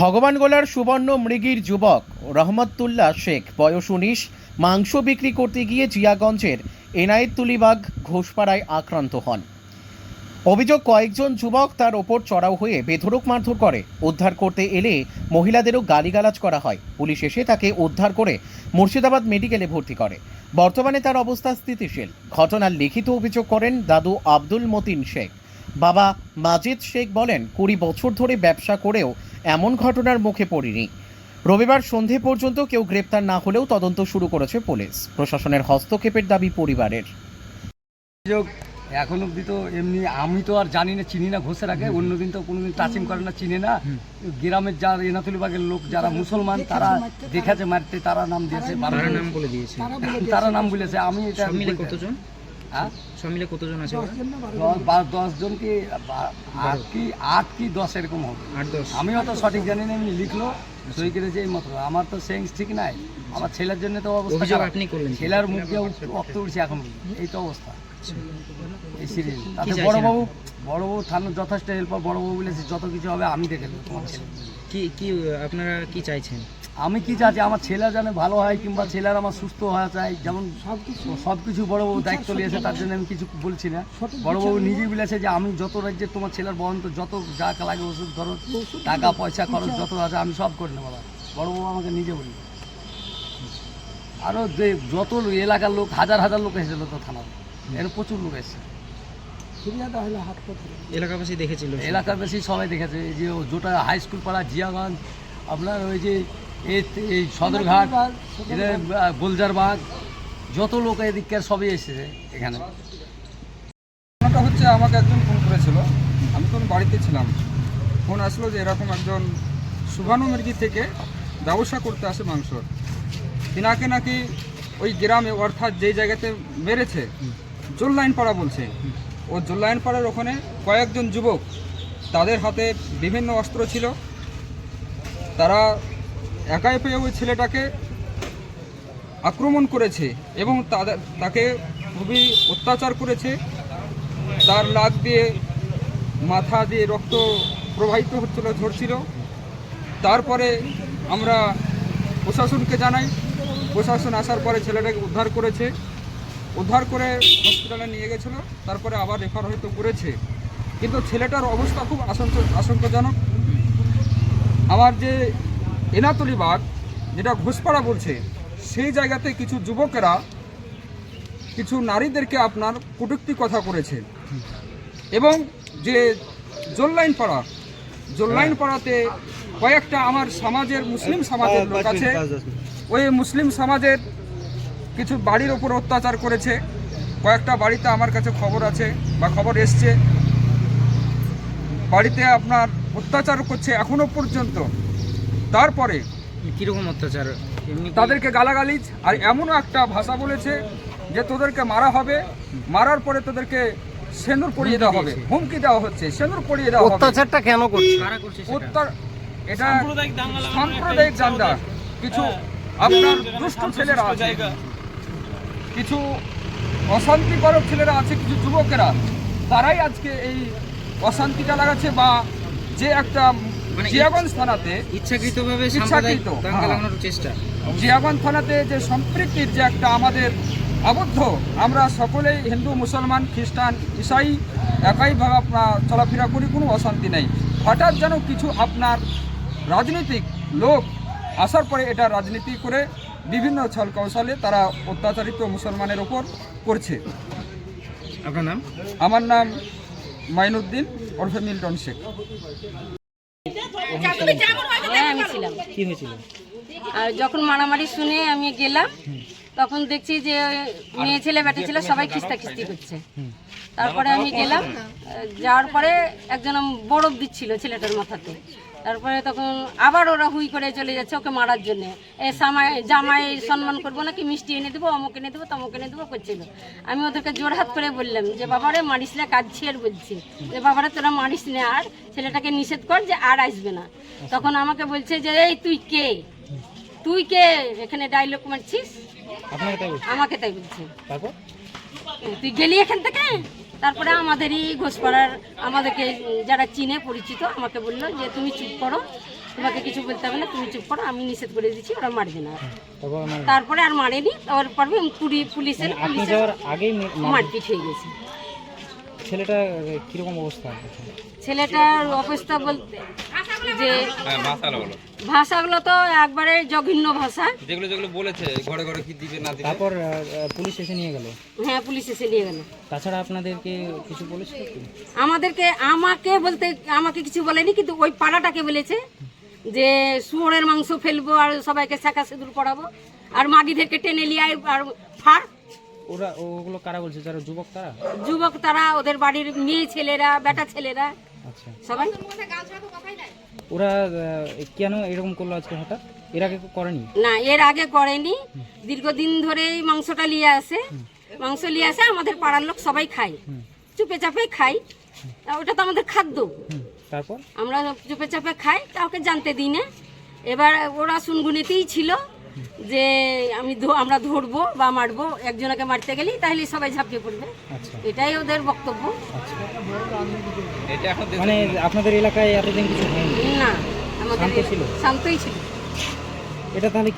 ভগবানগোলার সুবর্ণ মৃগীর যুবক রহমতুল্লাহ শেখ, বয়স উনিশ, মাংস বিক্রি করতে গিয়ে জিয়াগঞ্জের এনায়েতুলিবাগ ঘোষপাড়ায় আক্রান্ত হন। অভিযোগ, কয়েকজন যুবক তার ওপর চড়াও হয়ে বেধড়ক মারধর করে। উদ্ধার করতে এলে মহিলাদেরও গালিগালাজ করা হয়। পুলিশ এসে তাকে উদ্ধার করে মুর্শিদাবাদ মেডিকেলে ভর্তি করে। বর্তমানে তার অবস্থা স্থিতিশীল। ঘটনার লিখিত অভিযোগ করেন দাদু আব্দুল মতিন শেখ। বাবা মাজিদ শেখ বলেন, কুড়ি বছর ধরে ব্যবসা করেও এমন ঘটনার মুখে পড়িনি। রবিবার সন্ধে পর্যন্ত কেউ গ্রেপ্তার না হলেও তদন্ত শুরু করেছে পুলিশ। প্রশাসনের হস্তক্ষেপের দাবি পরিবারের। অভিযোগ এখন অব্দি তো এমনি আমি তো আর জানি না চিনি না ঘোষের আগে। অন্যদিন তো কোনোদিন টাচিং করে না চিনে না। গ্রামের যারা এনাতুলিবাগের লোক যারা মুসলমান তারা দেখেছে মারতে তারা নাম দিয়েছে তারা নাম বলে দিয়েছে। তারা নাম বলেছে। আমি এটা কতজন? সব মিলে কতজন আছে? দশ জন কি আট কি আট কি দশ এরকম হবে। আট দশ। আমি অত সঠিক জানি না এমনি লিখলো সই করেছে এই মাত্র। আমার তো সেন্স ঠিক নাই। আমার ছেলের জন্য তো অবস্থা। আপনি করলেন ছেলের মুখ দিয়ে রক্ত উঠছে এখন। এই তো অবস্থা। এই সিরিয়াল তাতে বড়বাবু বড়বাবু থানার যথেষ্ট হেল্পার বড়বাবু বলেছে যত কিছু হবে আমি দেখে দেবো তোমার ছেলে। কি কি আপনারা কি চাইছেন? আমি কি চাচ্ছি আমার ছেলে যেন ভালো হয় কিংবা ছেলের আমার সুস্থ হওয়া চাই? যেমন সব কিছু বড়বাবু দায়িত্ব নিয়েছে তার জন্য আমি কিছু বলছি না। বড়বাবু নিজেই বলেছে যে আমি যত রাজ্যে তোমার ছেলের বহন তো যত যা লাগে ওষুধ ধরো টাকা পয়সা খরচ যত আছে আমি সব করে নেব বড়বাবু আমাকে নিজে বলি আরও যে যত এলাকার লোক হাজার হাজার লোক এসেছিল তো থানায় এর প্রচুর লোক এসেছে। এলাকাবাসী দেখেছিল। এলাকার বেশি সবাই দেখেছে। যে ও যেটা হাই স্কুল পাড়া জিয়াগঞ্জ আপনার ওই যে এই সদরঘাট এদের আহ, বাগ যত লোক এদিককার সবই এসেছে এখানে। ঘটনাটা হচ্ছে আমাকে একজন ফোন করেছিল। আমি তখন বাড়িতে ছিলাম। ফোন আসলো যে এরকম একজন সুভানু মির্গি থেকে ব্যবসা করতে আসে মাংসর তিনাকে নাকি ওই গ্রামে অর্থাৎ যেই জায়গাতে মেরেছে জোল্লাইন পাড়া বলছে। ও জোল্লাইন পাড়ার ওখানে কয়েকজন যুবক তাদের হাতে বিভিন্ন অস্ত্র ছিল। তারা একাই পেয়ে ওই ছেলেটাকে আক্রমণ করেছে এবং তাদের, তাকে খুবই অত্যাচার করেছে। তার লাগ দিয়ে, মাথা দিয়ে রক্ত প্রবাহিত হচ্ছিল, ঝরছিল। তারপরে আমরা প্রশাসনকে জানাই। প্রশাসন আসার পরে ছেলেটাকে উদ্ধার করেছে। উদ্ধার করে হসপিটালে নিয়ে গেছিল, তারপরে আবার রেফার হয়তো করেছে। কিন্তু ছেলেটার অবস্থা খুব আশঙ্ক, আশঙ্কাজনক। আমার যে এনাতলি বাগ যেটা ঘোষপাড়া বলছে সেই জায়গাতে কিছু যুবকেরা কিছু নারীদেরকে আপনার কটূক্তি কথা করেছে। এবং যে জোল্লাইন পাড়া জোল্লাইন পাড়াতে কয়েকটা আমার সমাজের মুসলিম সমাজের লোক আছে। ওই মুসলিম সমাজের কিছু বাড়ির ওপর অত্যাচার করেছে। কয়েকটা বাড়িতে আমার কাছে খবর আছে বা খবর এসছে। বাড়িতে আপনার অত্যাচার করছে এখনও পর্যন্ত। তারপরে কীরকম অত্যাচার? এমনি তাদেরকে গালাগালিজ আর এমনও একটা ভাষা বলেছে যে তোদেরকে মারা হবে মারার পরে তোদেরকে সেন্দুর পরিয়ে দেওয়া হবে হুমকি দেওয়া হচ্ছে সেন্দুর পরিয়ে দেওয়া হবে। অত্যাচারটা কেন করছে? এটা সাম্প্রদায়িক দাঙ্গা। কিছু আপনার দুষ্ট ছেলেরা আছে। কিছু অশান্তিকরক ছেলেরা আছে কিছু যুবকেরা। তারাই আজকে এই অশান্তিটা লাগাচ্ছে বা যে একটা মানে জিয়াগঞ্জ থানাতে ইচ্ছাকৃতভাবে ইচ্ছাকৃত, দাঙ্গা হ্যাঁ। লাগানোর চেষ্টা। জিয়াগঞ্জ থানাতে যে সম্পৃক্তির যে একটা আমাদের আবদ্ধ আমরা সকলেই হিন্দু মুসলমান খ্রিস্টান ইসাই একাইভাবে আপনার চলাফেরা করি কোনো অশান্তি নেই। হঠাৎ যেন কিছু আপনার রাজনৈতিক লোক আসার পরে এটা রাজনীতি করে বিভিন্ন ছল কৌশলে তারা অত্যাচারিত মুসলমানের ওপর করছে। আপনার নাম? আমার নাম মাইনুদ্দিন ওরফে মিল্টন শেখ। হ্যাঁ আমি ছিলাম। কি হয়েছিল? আর যখন মারামারি শুনে আমি গেলাম তখন দেখছি যে মেয়ে ছেলে বেটা ছেলে সবাই খিস্তা খিস্তি করছে তারপরে আমি গেলাম যাওয়ার পরে একজন বরফ দিচ্ছিল ছেলেটার মাথাতে। তারপরে তখন আবার ওরা হুই করে চলে যাচ্ছে ওকে মারার জন্য। এ সামাই জামাই সম্মান করব নাকি মিষ্টি এনে দেবো অমুক এনে দেবো তমুক এনে দেবো করছিল। আমি ওদেরকে জোর হাত করে বললাম যে বাবারে মারিস না কাঁদছি আর বলছি। যে বাবারে তোরা মারিস না আর ছেলেটাকে নিষেধ কর যে আর আসবে না। তখন আমাকে বলছে যে এই তুই কে? তুই কে? এখানে ডায়লগ মারছিস? আমাকে তাই বলছে। তুই গেলি এখান থেকে? তারপরে আমাদেরই ঘোষপাড়ার আমাদেরকে যারা চিনে পরিচিত আমাকে বলল যে তুমি চুপ করো তোমাকে কিছু বলতে হবে না তুমি চুপ করো আমি নিষেধ করে দিচ্ছি ওরা মারবে না আর। তারপর আর মারেনি তারপরে পুরি পুলিশের মানে পুলিশের মারপিট হয়ে গেছে ছেলেটা কীরকম অবস্থা? ছেলেটার অবস্থা বলতে যে ভাষাগুলো তো একবারে জঘন্য ভাষা। যেগুলো যেগুলো বলেছে ঘরে ঘরে কি দিবে না দিবে। তারপর পুলিশ এসে নিয়ে গেল? হ্যাঁ পুলিশ এসে নিয়ে গেল। তাছাড়া আপনাদেরকে কিছু বলেছিল কি আমাদেরকে আমাকে বলতে আমাকে কিছু বলেনি কিন্তু ওই পাড়াটাকে বলেছে যে শুয়োরের মাংস ফেলব আর সবাইকে শাখা সিঁদুর পড়াবো। আর মাগিদেরকে টেনে নিয়ে আর ফার ওরা ওগুলো কারা বলছে? যারা যুবক তারা? যুবক তারা ওদের বাড়ির মেয়ে ছেলেরা বেটা ছেলেরা। আচ্ছা। সবাই? ওরা কেন এরকম করল আজকে হঠাৎ? এর আগে করেনি? না এর আগে করেনি। দীর্ঘদিন ধরে এই মাংসটা নিয়ে আসে। মাংস নিয়ে আসে আমাদের পাড়ার লোক সবাই খায়। চুপে চাপে খাই তা ওটা তো আমাদের খাদ্য। তারপর? আমরা চুপে চাপে খাই কাউকে জানতে দিই না। এবার ওরা শুনগুনিতেই ছিল। যে আমি আমরা ধরবো বা মারবো একজনকে মারতে গেলেই তাহলে সবাই ঝাঁপিয়ে পড়বে। আচ্ছা। এটাই ওদের বক্তব্য। আচ্ছা। এটা এখন দেশ- মানে আপনাদের এলাকায় এতদিন কিছু হয়নি? না আমাদের শান্তই ছিল। এটা তাহলে